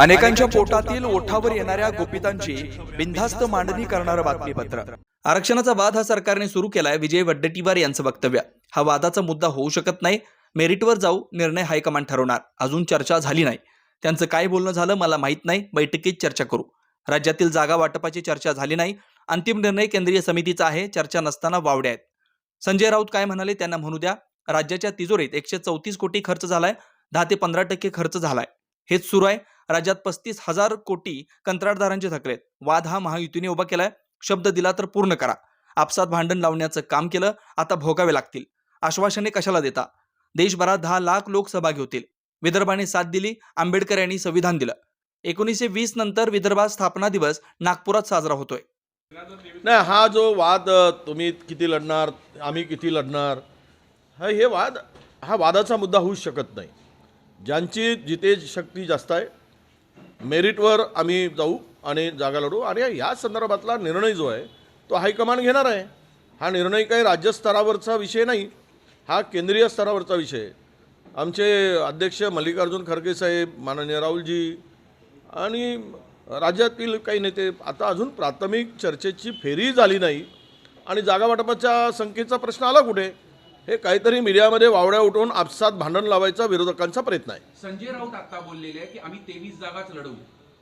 अनेकांच्या पोटातील ओठावर येणाऱ्या गोपितांची बिनधास्त मांडणी करणारं बातमीपत्र. आरक्षणाचा वाद हा सरकारने सुरू केलाय विजय वड्डेटीवार यांचं वक्तव्य. हा वादाचा मुद्दा होऊ शकत नाही मेरिटवर जाऊ निर्णय हायकमांड ठरवणार. अजून चर्चा झाली नाही. त्यांचं काय बोलणं झालं मला माहीत नाही बैठकीत चर्चा करू. राज्यातील जागा वाटपाची चर्चा झाली नाही. अंतिम निर्णय केंद्रीय समितीचा आहे चर्चा नसताना वावड्या आहेत. संजय राऊत काय म्हणाले त्यांना म्हणू द्या. राज्याच्या तिजोरीत एकशे चौतीस कोटी खर्च झालाय दहा ते पंधरा टक्के खर्च झालाय. हेच सुरू आहे. राज्यात पस्तीस हजार कोटी कंत्राटदारांचे थकलेत वाद हा महायुतीने उभा केलाय. शब्द दिला तर पूर्ण करा. आपसात भांडण लावण्याचं काम केलं आता भोगावे लागतील. आश्वासने कशाला देता? देशभरात दहा लाख लोक सहभागी होतील. विदर्भाने साथ दिली आंबेडकर यांनी संविधान दिलं. एकोणीसशे वीस नंतर विदर्भात स्थापना दिवस नागपुरात साजरा होतोय. नाही हा जो वाद तुम्ही किती लढणार आम्ही किती लढणार हा हे वाद हा वादाचा मुद्दा होऊच शकत नाही. ज्यांची जिथे शक्ती जास्त आहे मेरिटवर आम्ही जाऊ आणि जागा लढू आणि या संदर्भातला निर्णय जो आहे तो हायकमांड घेणार आहे. हा निर्णय काही राज्यस्तरावरचा विषय नाही. हा केंद्रीय स्तरावरचा विषय आहे. आमचे अध्यक्ष मल्लिकार्जुन खरगे साहेब माननीय राहुलजी आणि राज्यातील काही नेते आता अजून प्राथमिक चर्चेची फेरी झाली नाही. आणि जागावाटपाच्या संख्येचा प्रश्न आला कुठे? हे काहीतरी मीडियामध्ये वावड्या उठवून आपसात भांडण लावायचा विरोधकांचा प्रयत्न आहे. संजय राऊत आता बोललेले आहे की आम्ही तेवीस जागाच लढवू.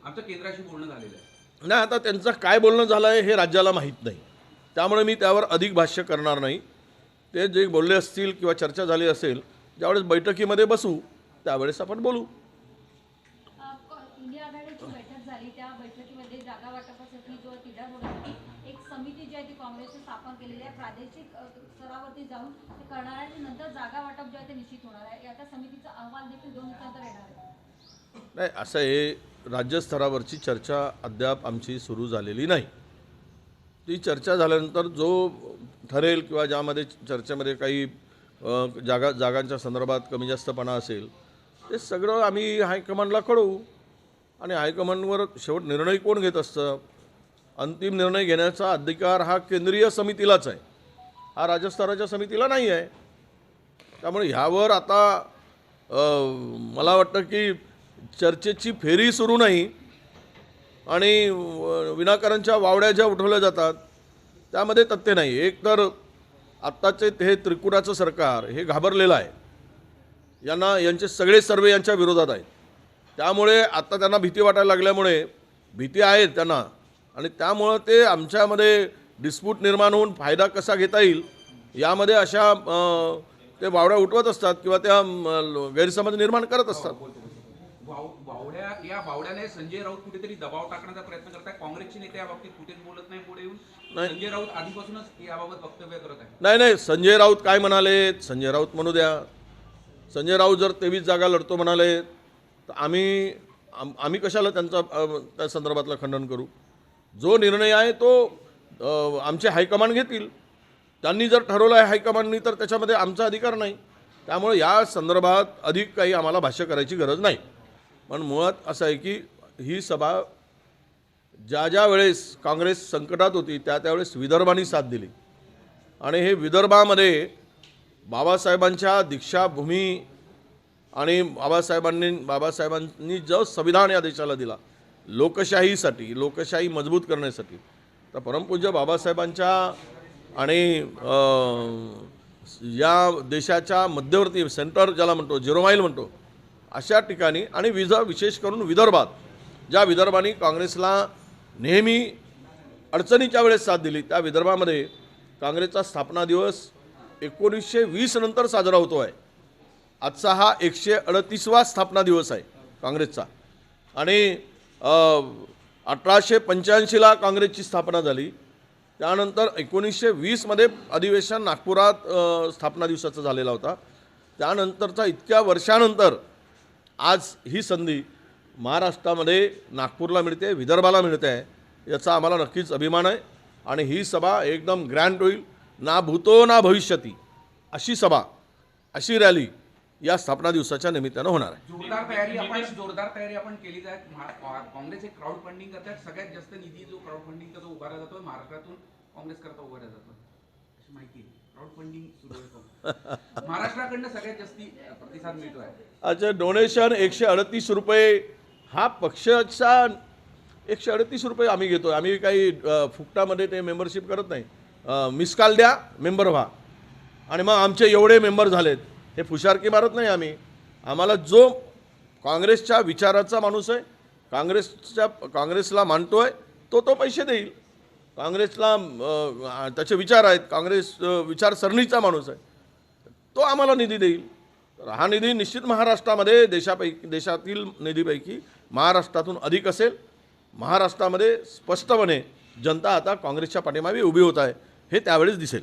आमचं केंद्राशी बोलणं झालेलं आहे. नाही आता त्यांचं काय बोलणं झालं आहे हे राज्याला माहीत नाही. त्यामुळे मी त्यावर अधिक भाष्य करणार नाही. ते जे बोलले असतील किंवा चर्चा झाली असेल ज्यावेळेस बैठकीमध्ये बसू त्यावेळेस आपण बोलू. इंडिया आघाडीची बैठक झाली त्या बैठकीमध्ये जागा वाटपासाठी जो तिढा होता एक समिती जी आहे ती काँग्रेसने स्थापन केलेली आहे. प्रादेशिक स्तरावरती जाऊन ते करणार आहे नंतर जागा वाटप जे आहे ते निश्चित होणार आहे. आता समितीचा अहवाल देखील दोन दिवसानंतर येणार आहे. नाही असं हे राज्यस्तरावरची चर्चा अद्याप आमची सुरू झालेली नाही. ती चर्चा झाल्यानंतर जो ठरेल किंवा ज्यामध्ये चर्चेमध्ये काही जागा जागांच्या संदर्भात कमी जास्तपणा असेल ते सगळं आम्ही हायकमांडला कळवू. आणि हायकमांडवर शेवट निर्णय कोण घेत असतं? अंतिम निर्णय घेण्याचा अधिकार हा केंद्रीय समितीलाच आहे. हा राज्यस्तराच्या समितीला नाही आहे. त्यामुळे ह्यावर आता मला वाटतं की चर्चेची फेरी सुरू नाही. आणि अ, विनाकारांच्या वावड्या ज्या उठवल्या जातात त्यामध्ये तथ्य नाही. एक तर आत्ताचे हे त्रिपुराचं सरकार हे घाबरलेलं आहे. यांना यांचे सगळे सर्वे यांच्या विरोधात आहेत. त्यामुळे आत्ता त्यांना भीती वाटायला लागल्यामुळे भीती आहे त्यांना. आणि त्यामुळं ते आमच्यामध्ये डिस्प्यूट निर्माण होऊन फायदा कसा घेता येईल यामध्ये अशा ते वावड्या उठवत असतात किंवा त्या गैरसमज निर्माण करत असतात. वाव- वावड्या या वावड्याने संजय राऊत कुठेतरी दबाव टाकण्याचा प्रयत्न करताय? काँग्रेसचे नेते या बाबतीत कुठेच बोलत नाही पुढे येऊन? नाही. संजय राऊत आधीपासूनच याबाबत वक्तव्य करत आहे. नाही नाही संजय राऊत काय म्हणाले? संजय राऊत म्हणू द्या. संजय राऊत जर तेवीस जागा लढतो म्हणाले तर आम्ही आम आम्ही कशाला त्यांचा त्या संदर्भातलं खंडन करू? जो निर्णय आहे तो आमचे हायकमांड घेतील. त्यांनी जर ठरवलं आहे हायकमांडनी तर त्याच्यामध्ये आमचा अधिकार नाही. त्यामुळे या संदर्भात अधिक काही आम्हाला भाष्य करायची गरज नाही. पण मुळात असं आहे की ही सभा ज्या ज्या वेळेस काँग्रेस संकटात होती त्या त्यावेळेस विदर्भाने साथ दिली. आणि हे विदर्भामध्ये बाबासाहेबांच्या दीक्षाभूमी आणि बाबासाहेबांनी बाबासाहेबांनी जो संविधान या देशाला दिला लोकशाहीसाठी लोकशाही मजबूत करण्यासाठी तर परमपूज्य बाबासाहेबांच्या आणि या देशाच्या मध्यवर्ती सेंटर ज्याला म्हणतो झिरोमाईल म्हणतो अशा ठिकाणी आणि विजा विशेष करून विदर्भात ज्या विदर्भाने काँग्रेसला नेहमी अडचणीच्या वेळेस साथ दिली त्या विदर्भामध्ये काँग्रेसचा स्थापना दिवस एकोणीसशे वीस नंतर साजरा होतो आहे आजचा हा एकशे अडतीसवा स्थापना दिवस आहे काँग्रेसचा. आणि अठराशे पंच्याऐंशीला काँग्रेसची स्थापना झाली. त्यानंतर एकोणीसशे वीसमध्ये अधिवेशन नागपुरात स्थापना दिवसाचा झालेला होता. त्यानंतरचा इतक्या वर्षानंतर आज ही संधी महाराष्ट्रामध्ये नागपूरला मिळते विदर्भाला मिळते आहे याचा आम्हाला नक्कीच अभिमान आहे. आणि ही सभा एकदम ग्रँड होईल. ना भूतो ना भविष्यती. अशी सभा अशी रॅली या स्थापना दिवसाच्या निमित्तानं होणार आहे. जोरदार तयारी आपण जोरदार तयारी आपण केली जात काँग्रेस एक क्राऊड फंडिंग करतात. सगळ्यात जास्त निधी जो क्राऊड फंडिंगचा जो उभारला जातो महाराष्ट्रातून काँग्रेस करता उभारला जातो. अशी माहिती क्राऊड फंडिंग सुरू महाराष्ट्राकडनं सगळ्यात जास्ती प्रतिसाद मिळतो आहे अच्छा डोनेशन एकशे अडतीस रुपये. हा पक्षाचा एकशे अडतीस रुपये आम्ही घेतो आम्ही काही फुकटामध्ये ते मेंबरशिप करत नाही. अ, मिस कॉल द्या मेंबर व्हा. आणि मग आमचे एवढे मेंबर झालेत. हे फुशारकी मारत नाही आम्ही. आम्हाला जो काँग्रेसच्या विचाराचा माणूस आहे काँग्रेसच्या काँग्रेसला मानतो आहे तो तो पैसे देईल. काँग्रेसला त्याचे विचार आहेत काँग्रेस विचारसरणीचा माणूस आहे. तो आम्हाला निधी देईल. तर हा निधी निश्चित महाराष्ट्रामध्ये देशापैकी देशातील निधीपैकी महाराष्ट्रातून अधिक असेल. महाराष्ट्रामध्ये स्पष्टपणे जनता आता काँग्रेसच्या पाठीमागे उभी होत आहे हे त्यावेळेस दिसेल.